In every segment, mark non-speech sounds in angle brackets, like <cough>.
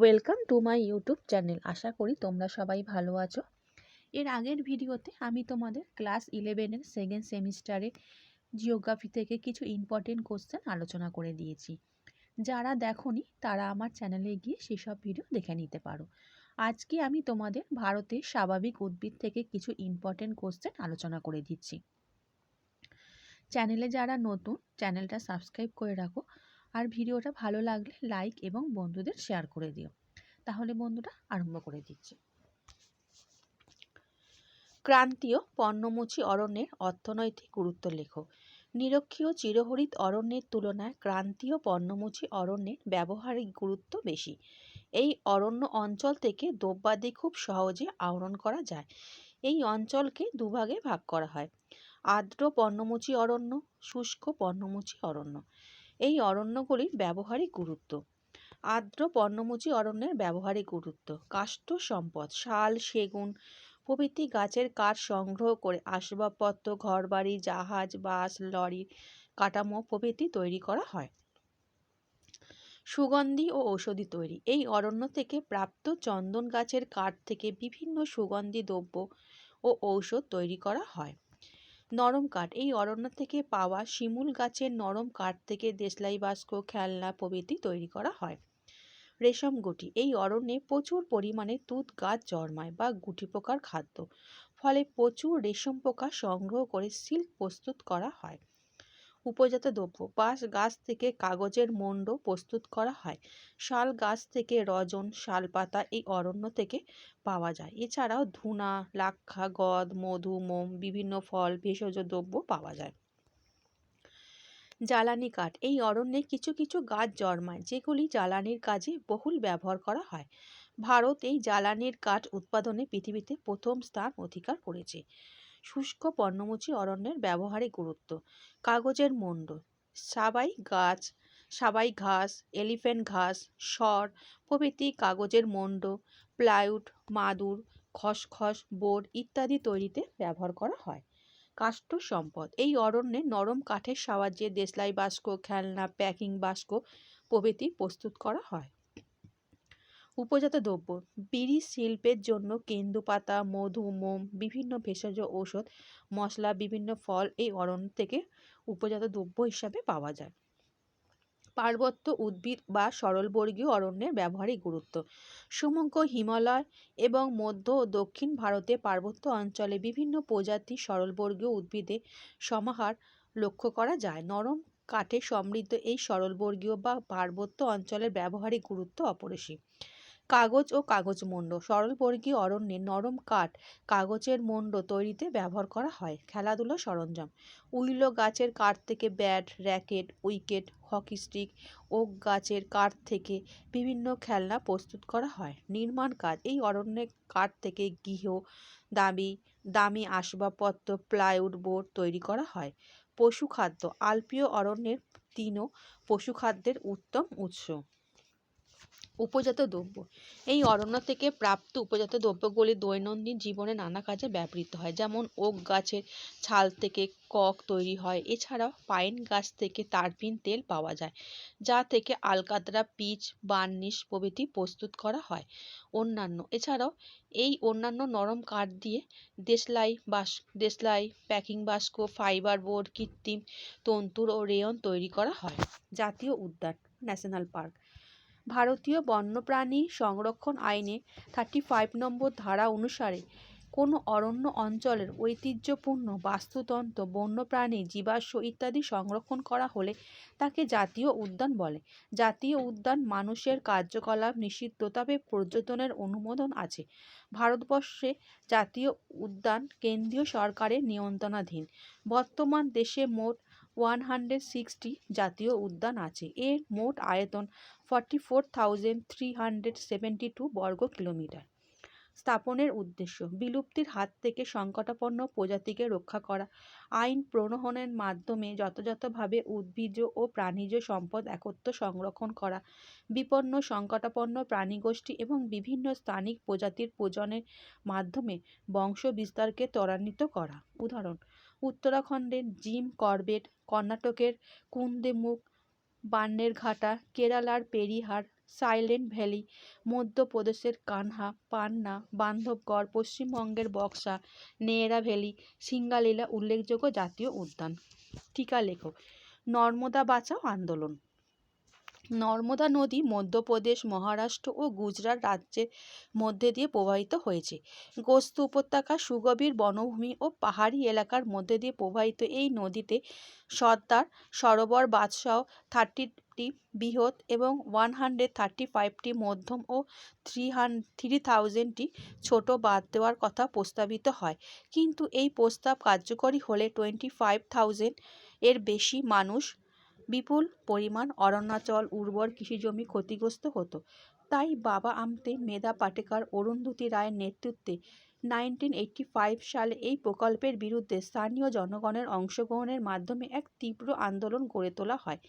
Welcome to my YouTube channel আশা করি তোমরা সবাই ভালো আছো। এর আগের ভিডিওতে আমি তোমাদের ক্লাস ইলেভেনের সেকেন্ড সেমিস্টারে জিওগ্রাফি থেকে কিছু ইম্পর্টেন্ট কোশ্চেন আলোচনা করে দিয়েছি। যারা দেখনি, তারা আমার চ্যানেলে গিয়ে সেসব ভিডিও দেখে নিতে পারো। আজকে আমি তোমাদের ভারতের স্বাভাবিক উদ্ভিদ থেকে কিছু ইম্পর্টেন্ট কোশ্চেন আলোচনা করে দিচ্ছি। চ্যানেলে যারা নতুন চ্যানেলটা সাবস্ক্রাইব করে রাখো। আর ভিডিওটা ভালো লাগলে লাইক এবং বন্ধুদের শেয়ার করে দিও। তাহলে বন্ধুরা আরম্ভ করে দিচ্ছি। ক্রান্তীয় পর্ণমোচী অরণ্যের অর্থনৈতিক গুরুত্ব লেখো। নিরক্ষীয় চিরহরিত অরণ্যের তুলনায় ক্রান্তীয় পর্ণমোচী অরণ্যের ব্যবহারিক গুরুত্ব বেশি। এই অরণ্য অঞ্চল থেকে দ্রব্যাদি খুব সহজে আহরণ করা যায়। এই অঞ্চলকে দুভাগে ভাগ করা হয়। আর্দ্র পর্ণমোচী অরণ্য, শুষ্ক পর্ণমোচী অরণ্য। এই অরণ্যগুলির ব্যবহারিক গুরুত্ব। আর্দ্র পর্ণমোচী অরণ্যের ব্যবহারিক গুরুত্ব। কাষ্ঠ সম্পদ, শাল, সেগুন, প্রভৃতি গাছের কাঠ সংগ্রহ করে আসবাবপত্র, ঘরবাড়ি, জাহাজ, বাস, লরি, কাঠামো প্রভৃতি তৈরি করা হয়। সুগন্ধি ও ঔষধি তৈরি। এই অরণ্য থেকে প্রাপ্ত চন্দন গাছের কাঠ থেকে বিভিন্ন সুগন্ধি দ্রব্য ও ঔষধ তৈরি করা হয়। নরম কাঠ। এই অরণ্য থেকে পাওয়া শিমুল গাছের নরম কাঠ থেকে দেশলাই, বাস্ক, খেলনা প্রভৃতি তৈরি করা হয়। রেশম গুটি। এই অরণ্যে প্রচুর পরিমাণে তুত গাছ জন্মায় বা গুটি পোকার খাদ্য। ফলে প্রচুর রেশম পোকা সংগ্রহ করে সিল্ক প্রস্তুত করা হয়। উপজাত দ্রব্য। বাঁশ গাছ থেকে কাগজের মণ্ড প্রস্তুত করা হয়। শাল গাছ থেকে রজন, শালপাতা এই অরণ্য থেকে পাওয়া যায়। এছাড়াও ধুনা, লাক্ষা, গদ, মধু, মোম বিভিন্ন ফল, ভেষজ দ্রব্য পাওয়া যায়। জ্বালানি কাঠ। এই অরণ্যে কিছু কিছু গাছ জন্মায়, যেগুলি জ্বালানির কাজে বহুল ব্যবহার করা হয়। ভারত এই জ্বালানির কাঠ উৎপাদনে পৃথিবীতে প্রথম স্থান অধিকার করেছে। শুষ্ক পর্ণমোচী অরণ্যের ব্যবহারিক গুরুত্ব। কাগজের মণ্ড সাবাই গাছ, সাবাই ঘাস, এলিফ্যান্ট ঘাস সর প্রভৃতি কাগজের মণ্ড প্লাইউড, মাদুর, খসখস বোর্ড ইত্যাদি তৈরিতে ব্যবহার করা হয়। কাষ্ঠ সম্পদ। এই অরণ্যে নরম কাঠের সাহায্যে দেশলাই বাস্ক খেলনা, প্যাকিং বাস্ক প্রভৃতি প্রস্তুত করা হয়। উপজাত দ্রব্য। বিড়ি শিল্পের জন্য কেন্দু পাতা মধু, মোম, বিভিন্ন ভেষজ ঔষধ, মশলা, বিভিন্ন ফল এই অরণ্য থেকে উপজাত দ্রব্য হিসাবে পাওয়া যায়। পার্বত্য উদ্ভিদ বা সরলবর্গীয় অরণ্যের ব্যবহারিক গুরুত্ব। সমগ্র হিমালয় এবং মধ্য ও দক্ষিণ ভারতে পার্বত্য অঞ্চলে বিভিন্ন প্রজাতির সরলবর্গীয় উদ্ভিদে সমাহার লক্ষ্য করা যায়। নরম কাঠে সমৃদ্ধ এই সরলবর্গীয় বা পার্বত্য অঞ্চলের ব্যবহারিক গুরুত্ব অপরিসীম। কাগজ ও কাগজ মণ্ড সরলবর্গীয় অরণ্যে নরম কাঠ কাগজের মণ্ড তৈরিতে ব্যবহার করা হয়। খেলাধুলা সরঞ্জাম। উইলো গাছের কাঠ থেকে bat, racket, wicket, hockey stick, oak গাছের কাঠ থেকে বিভিন্ন খেলনা প্রস্তুত করা হয়। নির্মাণ কাজ। এই অরণ্যের কাঠ থেকে গৃহ দামি দামি আসবাবপত্র, প্লাইউড বোর্ড তৈরি করা হয়। পশু খাদ্য আলপীয় অরণ্যের তিনও পশু খাদ্যের উত্তম উৎস। উপজাত দ্রব্য। এই অরণ্য থেকে প্রাপ্ত উপজাত দ্রব্যগুলি দৈনন্দিন জীবনে নানা কাজে ব্যবহৃত হয়, যেমন ওক গাছের ছাল থেকে কক তৈরি হয়, এছাড়াও পাইন গাছ থেকে তারপিন তেল পাওয়া যায়, যা থেকে আলকাতরা, পিচ, বার্নিশ প্রভৃতি প্রস্তুত করা হয়। অন্যান্য, এছাড়াও এই অন্যান্য নরম কাঠ দিয়ে দেশলাই বাস, দেশলাই, প্যাকিং বাস্ক, ফাইবার বোর্ড, কৃত্রিম তন্তুর ও রেয়ন তৈরি করা হয়। জাতীয় উদ্যান, ন্যাশনাল পার্ক ভারতীয় বন্যপ্রাণী সংরক্ষণ আইনে থার্টি ফাইভ নম্বর ধারা অনুসারে কোনো অরণ্য অঞ্চলের ঐতিহ্যপূর্ণ বাস্তুতন্ত্র, বন্যপ্রাণী, জীবাশ্ম ইত্যাদি সংরক্ষণ করা হলে তাকে জাতীয় উদ্যান বলে। জাতীয় উদ্যান মানুষের কার্যকলাপ নিষিদ্ধ তবে পর্যটনের অনুমোদন আছে। ভারতবর্ষে জাতীয় উদ্যান কেন্দ্রীয় সরকারের নিয়ন্ত্রণাধীন। বর্তমান দেশে মোট ওয়ান হান্ড্রেড সিক্সটি জাতীয় উদ্যান আছে। এর মোট আয়তন forty four thousand three hundred seventy two বর্গ কিলোমিটার। স্থাপনের উদ্দেশ্য, বিলুপ্তির হাত থেকে সংকটাপন্ন প্রজাতিকে রক্ষা করা। আইন প্রণয়নের মাধ্যমে যথাযথভাবে উদ্ভিজ্জ ও প্রাণীজ সম্পদ একত্র সংরক্ষণ করা, বিপন্ন সংকটাপন্ন প্রাণীগোষ্ঠী এবং বিভিন্ন স্থানিক প্রজাতির প্রজনের মাধ্যমে বংশ বিস্তারকে ত্বরান্বিত করা। উদাহরণ উত্তরাখণ্ডের জিম করবেট, কর্ণাটকের কুন্দেমুখ, বান্নেরঘাটা, কেরালার পেরিহার, সাইলেন্ট ভ্যালি, মধ্যপ্রদেশের কানহা, পান্না, বান্ধবগড়, পশ্চিমবঙ্গের বক্সা, নেয়েরা ভ্যালি, সিঙ্গালীলা উল্লেখযোগ্য জাতীয় উদ্যান। টিকা লেখক, নর্মদা বাঁচাও আন্দোলন। নর্মদা নদী মধ্যপ্রদেশ, মহারাষ্ট্র ও গুজরাট রাজ্যের মধ্যে দিয়ে প্রবাহিত হয়েছে। গোস্ত উপত্যকা, সুগভীর বনভূমি ও পাহাড়ি এলাকার মধ্যে দিয়ে প্রবাহিত এই নদীতে সর্দার সরোবর বাদশাহ থার্টিটি বৃহৎ এবং ওয়ান হান্ড্রেড থার্টি ফাইভটি মধ্যম ও থ্রি হান, থ্রি থাউজেন্ডটি ছোট বাদ দেওয়ার কথা প্রস্তাবিত হয়। কিন্তু এই প্রস্তাব কার্যকরী হলে টোয়েন্টি ফাইভ থাউজেন্ড এর বেশি মানুষ বিপুল পরিমাণ অরণ্যাচল উর্বর কৃষিজমি ক্ষতিগ্রস্ত হতো। তাই বাবা আমতে মেধা পাটেকার অরুন্ধতী রায়ের নেতৃত্বে নাইনটিন এইটটি ফাইভ সালে এই প্রকল্পের বিরুদ্ধে স্থানীয় জনগণের অংশগ্রহণের মাধ্যমে এক তীব্র আন্দোলন গড়ে তোলা হয়।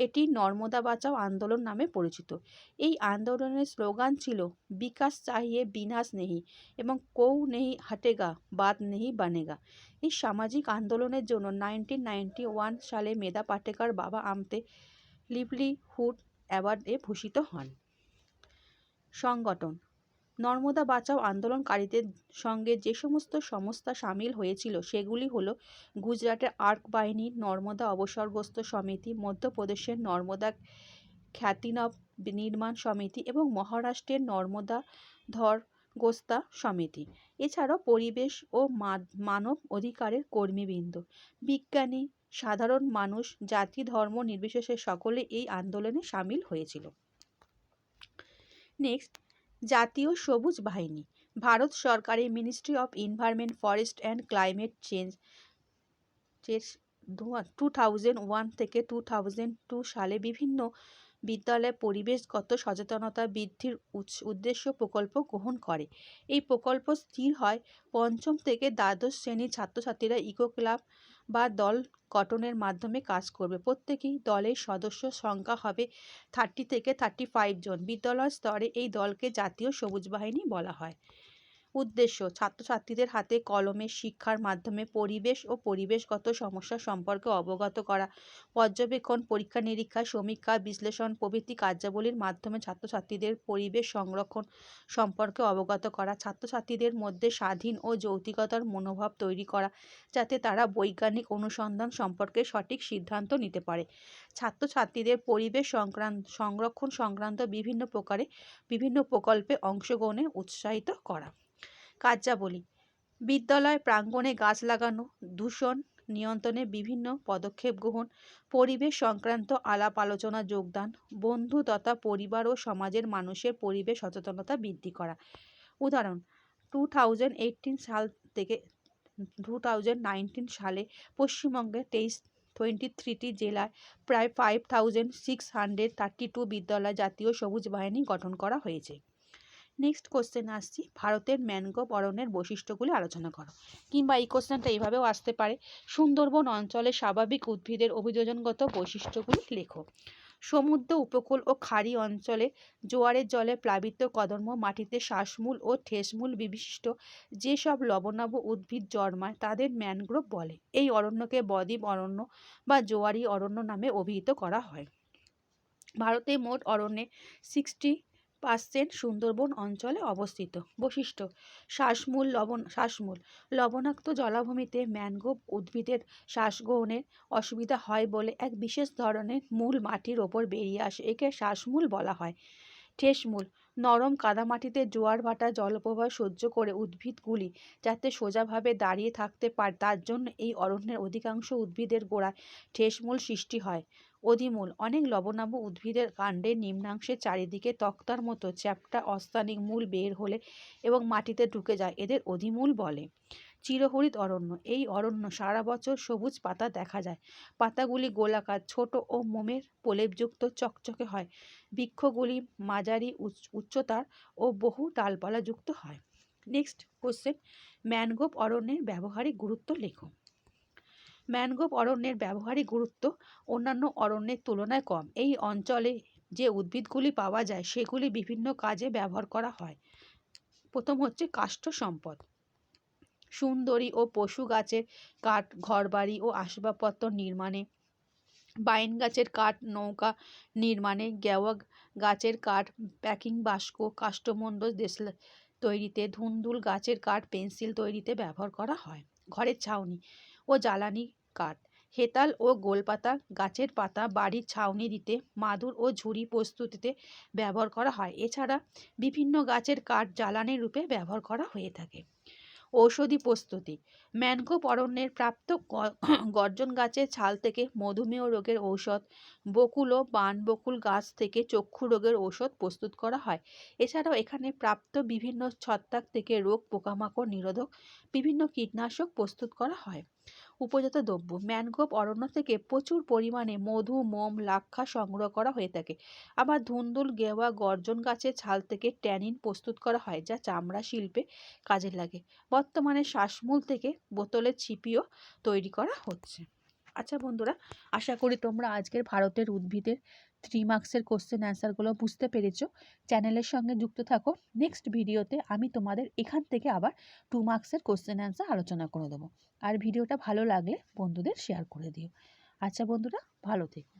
এটি নর্মদা বাঁচাও আন্দোলন নামে পরিচিত। এই আন্দোলনের স্লোগান ছিল, বিকাশ চাহিয়ে বিনাশ নেহি এবং কৌ নেহি হাটেগা, বাদ নেহি বানেগা। এই সামাজিক আন্দোলনের জন্য নাইনটিন নাইনটি ওয়ান সালে মেধা পাটেকার বাবা আমতে লিভলিহুড অ্যাওয়ার্ডে ভূষিত হন। সংগঠন নর্মদা বাঁচাও আন্দোলনকারীদের সঙ্গে যে সমস্ত সংস্থা সামিল হয়েছিল, সেগুলি হলো গুজরাটের আর্ক বাহিনী, নর্মদা অবসরগ্রস্ত সমিতি, মধ্যপ্রদেশের নর্মদা খ্যাতিনব নির্মাণ সমিতি এবং মহারাষ্ট্রের নর্মদা ধর গোস্তা সমিতি। এছাড়াও পরিবেশ ও মানব অধিকারের কর্মীবৃন্দ, বিজ্ঞানী, সাধারণ মানুষ, জাতি, ধর্ম নির্বিশেষে সকলে এই আন্দোলনে সামিল হয়েছিল। নেক্সট জাতীয় সবুজ বাহিনী, ভারত সরকারের ministry of environment forest and climate change two thousand one থেকে টু থাউজেন্ড টু সালে বিভিন্ন বিদ্যালয়ে পরিবেশগত সচেতনতা বৃদ্ধির উদ্দেশ্য প্রকল্প গ্রহণ করে। এই প্রকল্প স্থির হয় পঞ্চম থেকে দ্বাদশ শ্রেণির ছাত্রছাত্রীরা ইকো ক্লাব বা দল গঠনের মাধ্যমে কাজ করবে। প্রত্যেকেই দলের সদস্য সংখ্যা হবে থার্টি থেকে থার্টি ফাইভ জন। বিদ্যালয় স্তরে এই দলকে জাতীয় সবুজ বাহিনী বলা হয়। উদ্দেশ্য। ছাত্রছাত্রীদের হাতে কলমে শিক্ষার মাধ্যমে পরিবেশ ও পরিবেশগত সমস্যা সম্পর্কে অবগত করা, পর্যবেক্ষণ, পরীক্ষা নিরীক্ষা, সমীক্ষা, বিশ্লেষণ, প্রভৃতি কার্যাবলীর মাধ্যমে ছাত্রছাত্রীদের পরিবেশ সংরক্ষণ সম্পর্কে অবগত করা, ছাত্রছাত্রীদের মধ্যে স্বাধীন ও যৌতিকতার মনোভাব তৈরি করা, যাতে তারা বৈজ্ঞানিক অনুসন্ধান সম্পর্কে সঠিক সিদ্ধান্ত নিতে পারে। ছাত্রছাত্রীদের পরিবেশ সংক্রান্ত সংরক্ষণ সংক্রান্ত বিভিন্ন প্রকারে বিভিন্ন প্রকল্পে অংশগ্রহণে উৎসাহিত করা। কার্যাবলী বিদ্যালয় প্রাঙ্গণে গাছ লাগানো, দূষণ নিয়ন্ত্রণে বিভিন্ন পদক্ষেপ গ্রহণ, পরিবেশ সংক্রান্ত আলাপ আলোচনা যোগদান, বন্ধু তথা পরিবার ও সমাজের মানুষের পরিবেশ সচেতনতা বৃদ্ধি করা। উদাহরণ টু থাউজেন্ড সাল থেকে টু থাউজেন্ড নাইনটিন সালে পশ্চিমবঙ্গে তেইশ টোয়েন্টি থ্রিটি জেলায় প্রায় five thousand six hundred thirty two বিদ্যালয় জাতীয় সবুজ বাহিনী গঠন করা হয়েছে। নেক্সট কোশ্চেন আসছি, ভারতের ম্যানগ্রোভ অরণ্যের বৈশিষ্ট্যগুলি আলোচনা করো। কিংবা এই কোশ্চেনটা এইভাবেও আসতে পারে, সুন্দরবন অঞ্চলে স্বাভাবিক উদ্ভিদের অভিযোজনগত বৈশিষ্ট্যগুলি লেখো। সমুদ্র উপকূল ও খাড়ি অঞ্চলে জোয়ারের জলে প্লাবিত কদর্ম মাটিতে শ্বাসমূল ও ঠেসমূল বিশিষ্ট যেসব লবণাভ উদ্ভিদ জন্মায়, তাদের ম্যানগ্রোভ বলে। এই অরণ্যকে বদ্বীপ অরণ্য বা জোয়ারি অরণ্য নামে অভিহিত করা হয়। ভারতে মোট অরণ্যে সিক্সটি পার্সেন্ট সুন্দরবন অঞ্চলে অবস্থিত। বৈশিষ্ট্য, শ্বাসমূল লবণ শ্বাসমূল। লবণাক্ত জলাভূমিতে ম্যানগ্রোভ উদ্ভিদের শ্বাসগ্রহণের অসুবিধা হয় বলে এক বিশেষ ধরনের মূল মাটির ওপর বেরিয়ে আসে। একে শ্বাসমূল বলা হয়। ঠেসমূল নরম কাদামাটিতে জোয়ার ভাটা জলপ্রবাহ সহ্য করে উদ্ভিদগুলি যাতে সোজাভাবে দাঁড়িয়ে থাকতে পারে, তার জন্য এই অরণ্যের অধিকাংশ উদ্ভিদের গোড়ায় ঠেসমূল সৃষ্টি হয়। অধিমূল, অনেক লবণাভ উদ্ভিদের কাণ্ডের নিম্নাংশের চারিদিকে তক্তার মতো চ্যাপ্টা অস্থানিক মূল বের হলে এবং মাটিতে ঢুকে যায়, এদের অধিমূল বলে। চিরহরিত অরণ্য। এই অরণ্য সারা বছর সবুজ পাতা দেখা যায়। পাতাগুলি গোলাকার, ছোট ও মোমের প্রলেপযুক্ত চকচকে হয়। বৃক্ষগুলি মাঝারি উচ্চতার ও বহু ডালপালাযুক্ত হয়। নেক্সট কোশ্চেন, ম্যানগ্রোভ অরণ্যের ব্যবহারিক গুরুত্ব লেখো। ম্যানগ্রোভ অরণ্যের ব্যবহারিক গুরুত্ব অন্যান্য অরণ্যের তুলনায় কম। এই অঞ্চলে যে উদ্ভিদগুলি পাওয়া যায়, সেগুলি বিভিন্ন কাজে ব্যবহার করা হয়। প্রথম হচ্ছে কাষ্ঠ সম্পদ। সুন্দরী ও পশু গাছের কাঠ, ঘরবাড়ি ও আসবাবপত্র নির্মাণে। বাইন গাছের কাঠ, নৌকা নির্মাণে। গেওয়া গাছের কাঠ, প্যাকিং বাস্ক কাষ্ঠমণ্ড দেশলা তৈরিতে। ধুন্দুল গাছের কাঠ পেন্সিল তৈরিতে ব্যবহার করা হয়। ঘরের ছাউনি ও জ্বালানি কাঠ। হেতাল ও গোলপাতা গাছের পাতা বাড়ির ছাউনি দিতে, মাদুর ও ঝুড়ি প্রস্তুতিতে ব্যবহার করা হয়। এছাড়া বিভিন্ন গাছের কাঠ জ্বালানি রূপে ব্যবহার করা হয়ে থাকে। ঔষধি প্রস্তুতি। ম্যানগ্রোভ অরণ্যের প্রাপ্ত <clears throat> গর্জন গাছের ছাল থেকে মধুমেহ রোগের ঔষধ, বকুল ও বানবকুল গাছ থেকে চক্ষু রোগের ঔষধ প্রস্তুত করা হয়। এছাড়াও এখানে প্রাপ্ত বিভিন্ন ছত্রাক থেকে রোগ পোকামাকড় নিরোধক বিভিন্ন কীটনাশক প্রস্তুত করা হয়। উপজাত দ্রব্য। ম্যানগ্রোভ অরণ্য থেকে প্রচুর পরিমাণে মধু, মোম, লাক্ষা সংগ্রহ করা হয়ে থাকে। আবার ধুন্দুল, গেওয়া, গর্জন গাছের ছাল থেকে ট্যানিন প্রস্তুত করা হয়, যা চামড়া শিল্পে কাজে লাগে। বর্তমানে শ্বাসমূল থেকে বোতলের ছিপিও তৈরি করা হচ্ছে। আচ্ছা বন্ধুরা, আশা করি তোমরা আজকের ভারতের উদ্ভিদের থ্রি মার্কসের কোশ্চেন অ্যান্সারগুলো বুঝতে পেরেছ। চ্যানেলের সঙ্গে যুক্ত থাকো। নেক্সট ভিডিওতে আমি তোমাদের এখান থেকে আবার টু মার্কসের কোশ্চেন অ্যান্সার আলোচনা করে দেবো। আর ভিডিওটা ভালো লাগলে বন্ধুদের শেয়ার করে দিও। আচ্ছা বন্ধুরা, ভালো থেকো।